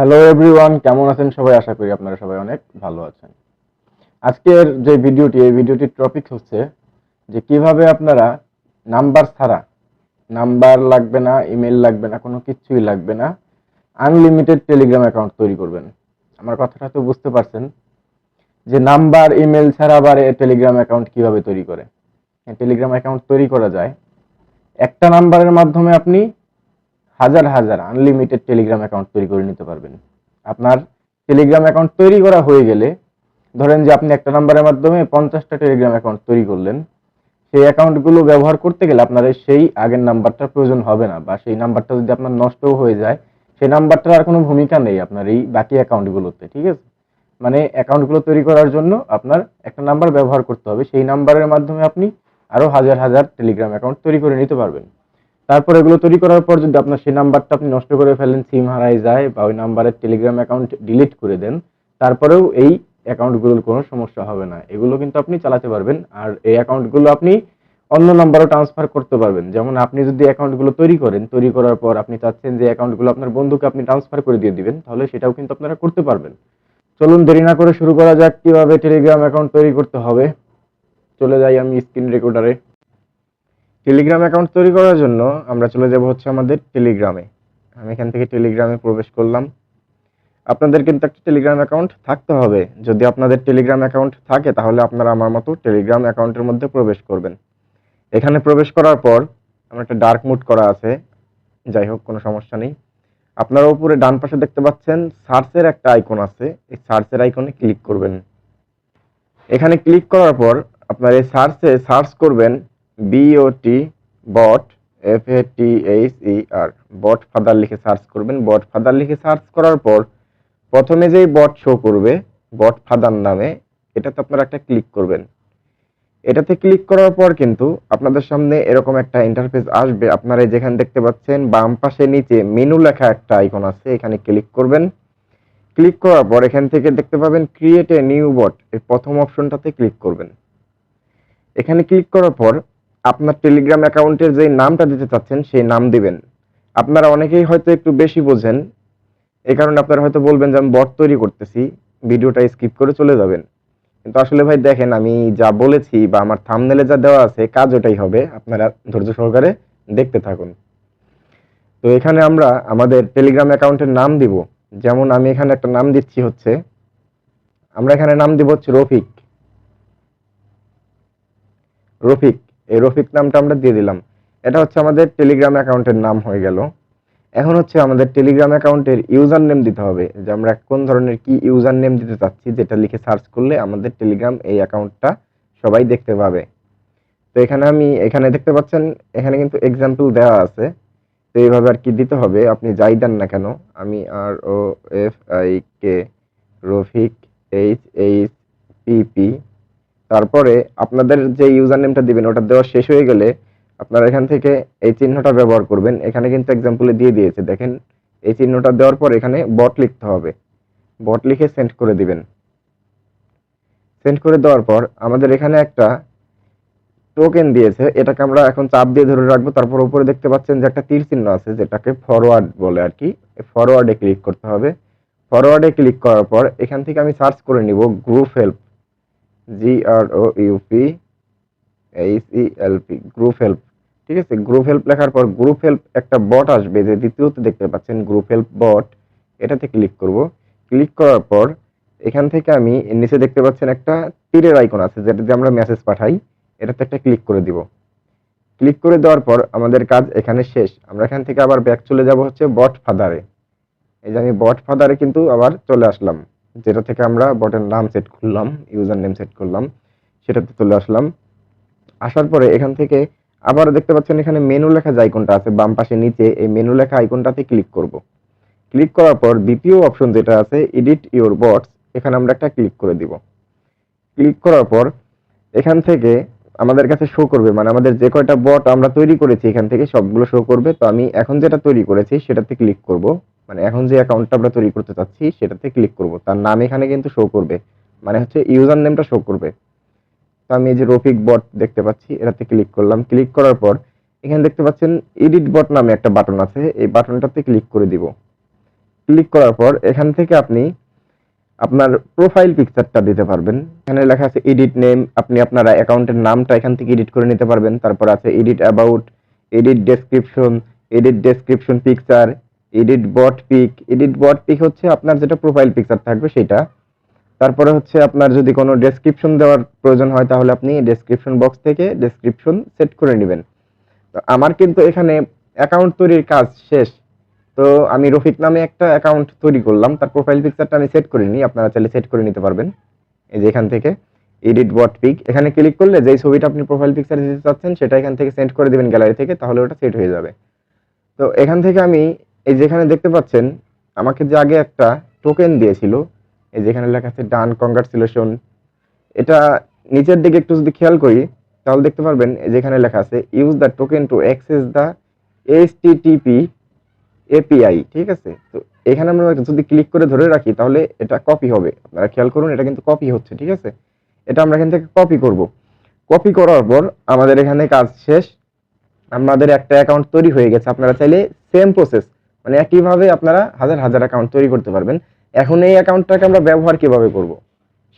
Hello everyone কেমন আছেন সবাই? আশা করি আপনারা সবাই অনেক ভালো আছেন। আজকের যে ভিডিওটি, এই ভিডিওটির টপিক হচ্ছে যে কীভাবে আপনারা নাম্বার ছাড়া, নাম্বার লাগবে না ইমেল লাগবে না, কোনো কিছুই লাগবে না আনলিমিটেড টেলিগ্রাম অ্যাকাউন্ট তৈরি করবেন। আমার কথাটা তো বুঝতে পারছেন যে নাম্বার ইমেল ছাড়া আবার টেলিগ্রাম অ্যাকাউন্ট কীভাবে তৈরি করে? টেলিগ্রাম অ্যাকাউন্ট তৈরি করা যায়। একটা নাম্বারের মাধ্যমে আপনি হাজার হাজার আনলিমিটেড টেলিগ্রাম অ্যাকাউন্ট তৈরি করে নিতে পারবেন। আপনার টেলিগ্রাম অ্যাকাউন্ট তৈরি করা হয়ে গেলে, ধরেন যে আপনি একটা নাম্বারের মাধ্যমে পঞ্চাশটা টেলিগ্রাম অ্যাকাউন্ট তৈরি করলেন, সেই অ্যাকাউন্টগুলো ব্যবহার করতে গেলে আপনার সেই আগের নাম্বারটার প্রয়োজন হবে না বা সেই নাম্বারটা যদি আপনার নষ্টও হয়ে যায়, সেই নাম্বারটার আর কোনো ভূমিকা নেই আপনার এই বাকি অ্যাকাউন্টগুলোতে ঠিক আছে? মানে অ্যাকাউন্টগুলো তৈরি করার জন্য আপনার একটা নাম্বার ব্যবহার করতে হবে, সেই নাম্বারের মাধ্যমে আপনি আরও হাজার হাজার টেলিগ্রাম অ্যাকাউন্ট তৈরি করে নিতে পারবেন। তারপর এগুলো তৈরি করার পর যদি আপনার সেই নাম্বারটা আপনি নষ্ট করে ফেলেন সিম হারাই যায় বা ওই নাম্বারের টেলিগ্রাম অ্যাকাউন্ট ডিলিট করে দেন, তারপরেও এই অ্যাকাউন্টগুলোর কোনো সমস্যা হবে না। এগুলো কিন্তু আপনি চালাতে পারবেন। আর এই অ্যাকাউন্টগুলো আপনি অন্য নাম্বারও ট্রান্সফার করতে পারবেন। যেমন আপনি যদি অ্যাকাউন্টগুলো তৈরি করেন, তৈরি করার পর আপনি চাচ্ছেন যে অ্যাকাউন্টগুলো আপনার বন্ধুকে আপনি ট্রান্সফার করে দিয়ে দিবেন, তাহলে সেটাও কিন্তু আপনারা করতে পারবেন। চলুন দেরি না করে শুরু করা যাক, কীভাবে টেলিগ্রাম অ্যাকাউন্ট তৈরি করতে হবে। চলে যাই আমি স্ক্রিন রেকর্ডারে টেলিগ্রাম অ্যাকাউন্ট তৈরি করার জন্য আমরা চলে যাব হচ্ছে আমাদের টেলিগ্রামে আমি এখান থেকে টেলিগ্রামে প্রবেশ করলাম। আপনাদের কিন্তু একটা টেলিগ্রাম অ্যাকাউন্ট থাকতে হবে। যদি আপনাদের টেলিগ্রাম অ্যাকাউন্ট থাকে, তাহলে আপনারা আমার মতো টেলিগ্রাম অ্যাকাউন্টের মধ্যে প্রবেশ করবেন। এখানে প্রবেশ করার পর আমার একটা ডার্ক মুড করা আছে। যাই হোক, কোনো সমস্যা নেই। আপনারা উপরে ডান পাশে দেখতে পাচ্ছেন সার্চের একটা আইকন আছে। এই সার্চের আইকনে ক্লিক করবেন। এখানে ক্লিক করার পর আপনার এই সার্চে সার্চ করবেন। B O T bot F A T H E R bot father লিখে সার্চ করবেন। বট ফাদার লিখে সার্চ করার পর প্রথমে যেই বট শো করবে বট ফাদার নামে, এটাতে আপনারা একটা ক্লিক করবেন। এটাতে ক্লিক করার পর কিন্তু আপনাদের সামনে এরকম একটা ইন্টারফেস আসবে। আপনারা যেখানে দেখতে পাচ্ছেন, বাম পাশে নিচে মেনু লেখা একটা আইকন আছে, এখানে ক্লিক করবেন। ক্লিক করার পর এখান থেকে দেখতে পাবেন ক্রিয়েট এ নিউ বট এই প্রথম অপশনটাতে ক্লিক করবেন। এখানে ক্লিক করার পর আপনার টেলিগ্রাম অ্যাকাউন্টের যে নামটা দিতে চাচ্ছেন, সেই নাম দিবেন। আপনারা অনেকেই হয়তো একটু বেশি বোঝেন এই কারণে আপনারা হয়তো বলবেন যে আমি বট তৈরি করতেছি, ভিডিওটা স্কিপ করে চলে যাবেন। কিন্তু আসলে ভাই দেখেন, আমি যা বলেছি বা আমার থামনেলে যা দেওয়া আছে, কাজ ওটাই হবে। আপনারা ধৈর্য সহকারে দেখতে থাকুন। তো এখানে আমরা আমাদের টেলিগ্রাম অ্যাকাউন্টের নাম দিব। যেমন আমি এখানে একটা নাম দিচ্ছি হচ্ছে, আমরা এখানে নাম দিব হচ্ছে রফিক। রফিক। এই রফিক নামটা আমরা দিয়ে দিলাম। এটা হচ্ছে আমাদের টেলিগ্রাম অ্যাকাউন্টের নাম হয়ে গেল। এখন হচ্ছে আমাদের টেলিগ্রাম অ্যাকাউন্টের ইউজার নেম দিতে হবে, যে আমরা কোন ধরনের কি ইউজার নেম দিতে চাচ্ছি, যেটা লিখে সার্চ করলে আমাদের টেলিগ্রাম এই অ্যাকাউন্টটা সবাই দেখতে পাবে। তো এখানে আমি, এখানে দেখতে পাচ্ছেন, এখানে কিন্তু এক্সাম্পল দেওয়া আছে। তো এইভাবে আর কি দিতে হবে, আপনি যাই দেন না কেন, আমি R O F I K Rafiq H H P P তারপরে আপনাদের যে ইউজার নেমটা দিবেন, ওটা দেওয়া শেষ হয়ে গেলে আপনারা এখান থেকে এই চিহ্নটা ব্যবহার করবেন। এখানে কিন্তু এক্সাম্পলে দিয়ে দিয়েছে। দেখেন, এই চিহ্নটা দেওয়ার পর এখানে বট লিখতে হবে। বট লিখে সেন্ড করে দিবেন। সেন্ড করে দেওয়ার পর আমাদের এখানে একটা টোকেন দিয়েছে। এটাকে আমরা এখন চাপ দিয়ে ধরে রাখব। তারপর উপরে দেখতে পাচ্ছেন যে একটা তীর চিহ্ন আছে, যেটাকে ফরওয়ার্ড বলে আর কি। ফরওয়ার্ডে ক্লিক করতে হবে। ফরওয়ার্ডে ক্লিক করার পর এখান থেকে আমি সার্চ করে নিব group help G R O U P H E L P group help ঠিক আছে? গ্রুপ হেল্প লেখার পর গ্রুপ হেল্প একটা বট আসবে, যে দ্বিতীয়তে দেখতে পাচ্ছেন গ্রুপ হেল্প বট এটাতে ক্লিক করব। ক্লিক করার পর এখান থেকে আমি নিচে দেখতে পাচ্ছেন একটা তীরের আইকন আছে যেটাতে আমরা মেসেজ পাঠাই, এটাতে একটা ক্লিক করে দিব। ক্লিক করে দেওয়ার পর আমাদের কাজ এখানে শেষ। আমরা এখান থেকে আবার ব্যাক চলে যাব হচ্ছে বট ফাদারে এই যে আমি বট ফাদারে কিন্তু আবার চলে আসলাম। যেটা থেকে আমরা বটের নাম সেট করলাম ইউজার নেম সেট করলাম, সেটাতে চলে আসলাম। আসার পরে এখান থেকে আবার দেখতে পাচ্ছেন এখানে মেনু লেখা যে আইকনটা আছে, বাম পাশে নিচে এই মেনু লেখা আইকনটাতে ক্লিক করব। ক্লিক করার পর দ্বিতীয় অপশন যেটা আছে এডিট ইউর বটস এখানে আমরা একটা ক্লিক করে দিব। ক্লিক করার পর এখান থেকে আমাদের কাছে শো করবে। মানে আমাদের যে কয়টা বট আমরা তৈরি করেছি এখান থেকে সবগুলো শো করবে। তো আমি এখন যেটা তৈরি করেছি, সেটাতে ক্লিক করব। মানে এখন যে অ্যাকাউন্টটা আমরা তৈরি করতে চাচ্ছি, সেটাতে ক্লিক করব। তার নাম এখানে কিন্তু শো করবে। মানে হচ্ছে ইউজার নেমটা শো করবে। তো আমি এই যে রফিক বট দেখতে পাচ্ছি, এটাতে ক্লিক করলাম। ক্লিক করার পর এখানে দেখতে পাচ্ছেন এডিট বট নামে একটা বাটন আছে। এই বাটনটাতে ক্লিক করে দিব। ক্লিক করার পর এখান থেকে আপনি আপনার প্রোফাইল পিকচারটা দিতে পারবেন। এখানে লেখা আছে এডিট নেম আপনি আপনার অ্যাকাউন্টের নামটা এখান থেকে এডিট করে নিতে পারবেন। তারপর আছে edit about edit description edit description picture edit bot pic edit bot pic হচ্ছে আপনার যেটা প্রোফাইল পিকচার থাকবে সেটা। তারপরে হচ্ছে আপনার যদি কোনো ডেসক্রিপশন দেওয়ার প্রয়োজন হয় তাহলে আপনি ডেসক্রিপশন বক্স থেকে ডেসক্রিপশন সেট করে নেবেন। তো আমার কিন্তু এখানে অ্যাকাউন্ট তৈরির কাজ শেষ। তো আমি রফিক নামে একটা অ্যাকাউন্ট তৈরি করলাম। তার প্রোফাইল পিকচারটা আমি সেট করিনি, আপনারা চাইলে সেট করে নিতে পারবেন। এই যে এখান থেকে এডিট বট পিক এখানে ক্লিক করলে যেই ছবিটা আপনি প্রোফাইল পিকচার দিতে চাচ্ছেন, সেটা এখান থেকে সেন্ড করে দিবেন গ্যালারি থেকে, তাহলে ওটা সেট হয়ে যাবে। তো এখান থেকে আমি, এই যেখানে দেখতে পাচ্ছেন, আমাকে যে আগে একটা টোকেন দিয়েছিল, এই যেখানে লেখা আছে ডান কংগ্রাচুলেশন এটা নিচের দিকে একটু যদি খেয়াল করি, তাহলে দেখতে পারবেন যেখানে লেখা আছে use the token to access the HTTP API ঠিক আছে? তো এখানে আমরা যদি ক্লিক করে ধরে রাখি, তাহলে এটা কপি হবে। আপনারা খেয়াল করুন, এটা কিন্তু কপি হচ্ছে, ঠিক আছে? এটা আমরা এখান থেকে কপি করব। কপি করার পর আমাদের এখানে কাজ শেষ। আমাদের একটা অ্যাকাউন্ট তৈরি হয়ে গেছে। আপনারা চাইলে সেম প্রসেস মানে একইভাবে আপনারা হাজার হাজার অ্যাকাউন্ট তৈরি করতে পারবেন। এখন এই অ্যাকাউন্টটাকে আমরা ব্যবহার কীভাবে করব?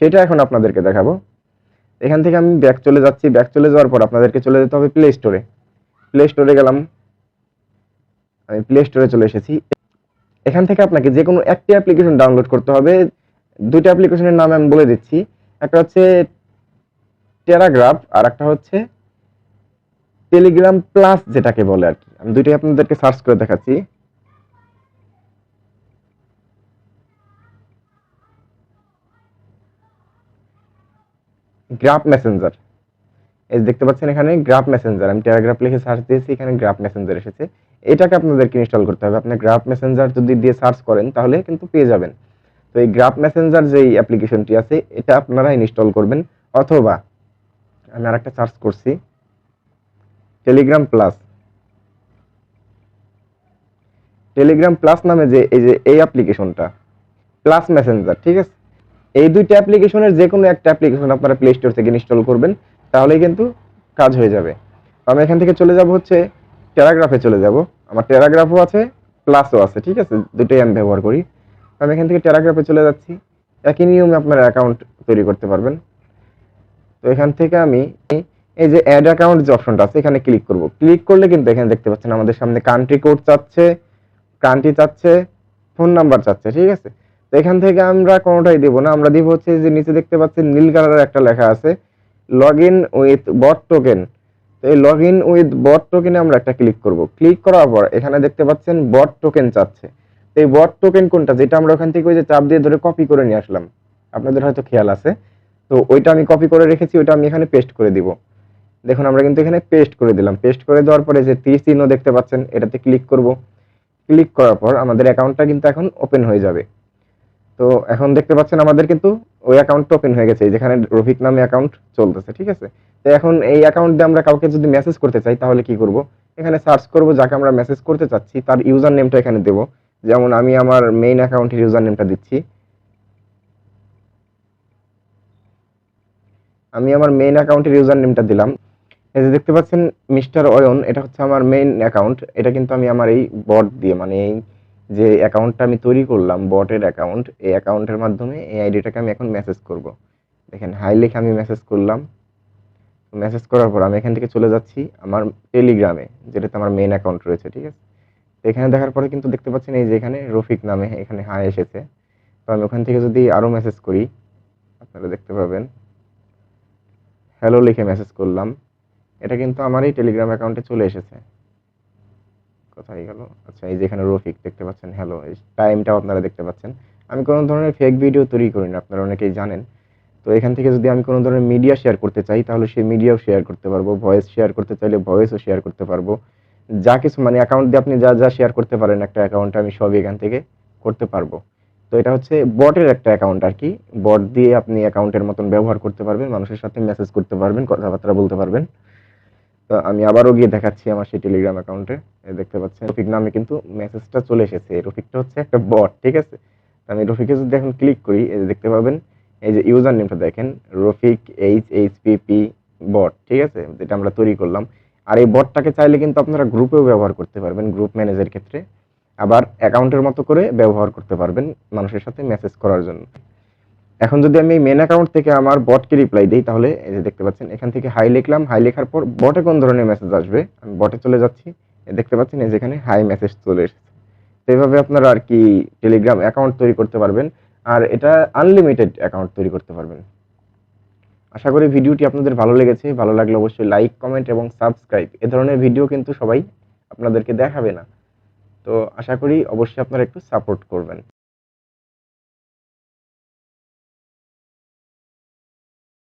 সেটা এখন আপনাদেরকে দেখাবো। এখান থেকে আমি ব্যাক চলে যাচ্ছি। ব্যাক চলে যাওয়ার পর আপনাদেরকে চলে যেতে হবে প্লে স্টোরে প্লে স্টোরে গেলাম। আমি প্লে স্টোরে চলে এসেছি। এখান থেকে আপনাকে যে কোনো একটি অ্যাপ্লিকেশন ডাউনলোড করতে হবে। দুইটা অ্যাপ্লিকেশনের নাম আমি বলে দিচ্ছি। একটা হচ্ছে টেরাগ্রাফ আর একটা হচ্ছে টেলিগ্রাম প্লাস যেটাকে বলে আর কি। আমি দুইটাই আপনাদেরকে সার্চ করে দেখাচ্ছি। গ্রাফ মেসেঞ্জার এই দেখতে পাচ্ছেন এখানে গ্রাফ মেসেঞ্জার আমি টেরাগ্রাফ লিখে সার্চ দিয়েছি, এখানে গ্রাফ মেসেঞ্জার এসেছে। এটাকে আপনাদেরকে ইনস্টল করতে হবে। আপনি গ্রাফ মেসেঞ্জার যদি দিয়ে সার্চ করেন, তাহলে কিন্তু পেয়ে যাবেন। তো এই গ্রাফ মেসেঞ্জার যেই অ্যাপ্লিকেশনটি আছে, এটা আপনারা ইনস্টল করবেন। অথবা আমি আরেকটা সার্চ করছি। টেলিগ্রাম প্লাস টেলিগ্রাম প্লাস নামে যে, এই যে, এই অ্যাপ্লিকেশনটা প্লাস মেসেঞ্জার ঠিক আছে? এই দুইটা অ্যাপ্লিকেশনের যে কোনো একটা অ্যাপ্লিকেশন আপনারা প্লে স্টোর থেকে ইনস্টল করবেন, তাহলেই কিন্তু কাজ হয়ে যাবে। আমি এখান থেকে চলে যাব হচ্ছে টেরাগ্রাফে চলে যাব। আমার টেরাগ্রাফও আছে প্লাসও আছে, ঠিক আছে? দুটোই আমি ব্যবহার করি। আমি এখান থেকে টেরাগ্রাফে চলে যাচ্ছি। একই নিয়মে আপনার অ্যাকাউন্ট তৈরি করতে পারবেন। তো এখান থেকে আমি এই যে অ্যাড অ্যাকাউন্ট যে অপশনটা আছে, এখানে ক্লিক করব। ক্লিক করলে কিন্তু এখানে দেখতে পাচ্ছেন আমাদের সামনে কান্ট্রি কোড চাচ্ছে কান্ট্রি চাচ্ছে ফোন নাম্বার চাচ্ছে, ঠিক আছে? তো এখান থেকে আমরা কোনোটাই দেবো না। আমরা দিব হচ্ছে যে নিচে দেখতে পাচ্ছেন নীল কালারের একটা লেখা আছে log in with bot token তো এই লগ ইন উইথ বট টোকেনে আমরা একটা ক্লিক করব। ক্লিক করার পর এখানে দেখতে পাচ্ছেন বট টোকেন চাচ্ছে। তো এই বট টোকেন কোনটা? যেটা আমরা ওখান থেকে ওই যে চাপ দিয়ে ধরে কপি করে নিয়ে আসলাম। আপনাদের হয়তো খেয়াল আছে। তো ওইটা আমি কপি করে রেখেছি, ওইটা আমি এখানে পেস্ট করে দিব। দেখুন, আমরা কিন্তু এখানে পেস্ট করে দিলাম। পেস্ট করে দেওয়ার পরে যে তীর চিহ্ন দেখতে পাচ্ছেন, এটাতে ক্লিক করব। ক্লিক করার পর আমাদের অ্যাকাউন্টটা কিন্তু এখন ওপেন হয়ে যাবে। তো এখন দেখতে পাচ্ছেন আমাদের কিন্তু ওই অ্যাকাউন্টটা ওপেন হয়ে গেছে যেখানে রফিক নামে অ্যাকাউন্ট চলতেছে, ঠিক আছে? তো এখন এই অ্যাকাউন্ট দিয়ে আমরা কাউকে যদি মেসেজ করতে চাই, তাহলে কি করব? এখানে সার্চ করব, যাকে আমরা মেসেজ করতে চাচ্ছি, তার ইউজার নেমটা এখানে দেব। যেমন আমি আমার মেইন অ্যাকাউন্টের ইউজার নেমটা দিচ্ছি। আমি আমার মেইন অ্যাকাউন্টের ইউজার নেমটা দিলাম। এই যে দেখতে পাচ্ছেন, মিস্টার অয়ন, এটা হচ্ছে আমার মেইন অ্যাকাউন্ট এটা কিন্তু আমি আমার এই বট দিয়ে মানে এই যে অ্যাকাউন্টটা আমি তৈরি করলাম বটের অ্যাকাউন্ট এই অ্যাকাউন্টের মাধ্যমে এই আইডিটাকে আমি এখন মেসেজ করব। দেখেন হাই লিখে আমি মেসেজ করলাম। মেসেজ করার পর আমি এখান থেকে চলে যাচ্ছি আমার টেলিগ্রামে যেটাতে আমার মেইন অ্যাকাউন্ট রয়েছে, ঠিক আছে? এখানে দেখার পরে কিন্তু দেখতে পাচ্ছেন এই যে এখানে রফিক নামে এখানে হাই এসেছে। তো আমি ওখান থেকে যদি আরও মেসেজ করি, আপনারা দেখতে পাবেন। হ্যালো লিখে মেসেজ করলাম। এটা কিন্তু আমার এই টেলিগ্রাম অ্যাকাউন্টে চলে এসেছে। কোথায় গেল। আচ্ছা এই যে এখানে রফিক দেখতে পাচ্ছেন হ্যালো এই টাইমটাও আপনারা দেখতে পাচ্ছেন। আমি কোনো ধরনের ফেক ভিডিও তৈরি করি না, আপনারা অনেকেই জানেন। তো এখান থেকে যদি আমি কোনো ধরনের মিডিয়া শেয়ার করতে চাই, তাহলে সেই মিডিয়াও শেয়ার করতে পারব ভয়েস শেয়ার করতে চাইলে ভয়েসও শেয়ার করতে পারব। যা কিছু মানে অ্যাকাউন্ট দিয়ে আপনি যা যা শেয়ার করতে পারেন একটা অ্যাকাউন্টে আমি সবই এখান থেকে করতে পারব। তো এটা হচ্ছে বটের একটা অ্যাকাউন্ট আর কি। বট দিয়ে আপনি অ্যাকাউন্টের মতন ব্যবহার করতে পারবেন, মানুষের সাথে মেসেজ করতে পারবেন, কথাবার্তা বলতে পারবেন। আমি আবারও গিয়ে দেখাচ্ছি আমার সেই টেলিগ্রাম অ্যাকাউন্টে দেখতে পাচ্ছেন, রফিক নামে কিন্তু মেসেজটা চলে এসেছে। রফিকটা হচ্ছে একটা বট ঠিক আছে? আমি রফিকে যদি এখন ক্লিক করি দেখতে পাবেন, এই যে ইউজার নেমটা দেখেন, Rafiq H H P P bot ঠিক আছে? যেটা আমরা তৈরি করলাম। আর এই বটটাকে চাইলে কিন্তু আপনারা গ্রুপেও ব্যবহার করতে পারবেন গ্রুপ ম্যানেজের ক্ষেত্রে। আবার অ্যাকাউন্টের মতো করে ব্যবহার করতে পারবেন মানুষের সাথে মেসেজ করার জন্য। এখন যদি আমি মেন অ্যাকাউন্ট থেকে আমার বটকে রিপ্লাই দিই, তাহলে এই যে দেখতে পাচ্ছেন, এখান থেকে হাই লিখলাম হাই লেখার পর বটে কোন ধরনের মেসেজ আসবে? আমি বটে চলে যাচ্ছি দেখতে পাচ্ছেন, এই যেখানে হাই মেসেজ চলে এসেছে। তো এইভাবে আপনারা আর কি টেলিগ্রাম অ্যাকাউন্ট তৈরি করতে পারবেন, আর এটা আনলিমিটেড অ্যাকাউন্ট তৈরি করতে পারবেন। আশা করি ভিডিওটি আপনাদের ভালো লেগেছে, ভালো লাগলে অবশ্যই লাইক কমেন্ট এবং সাবস্ক্রাইব এ ধরনের ভিডিও কিন্তু সবাই আপনাদেরকে দেখাবে না। তো আশা করি অবশ্যই আপনারা একটু সাপোর্ট করবেন।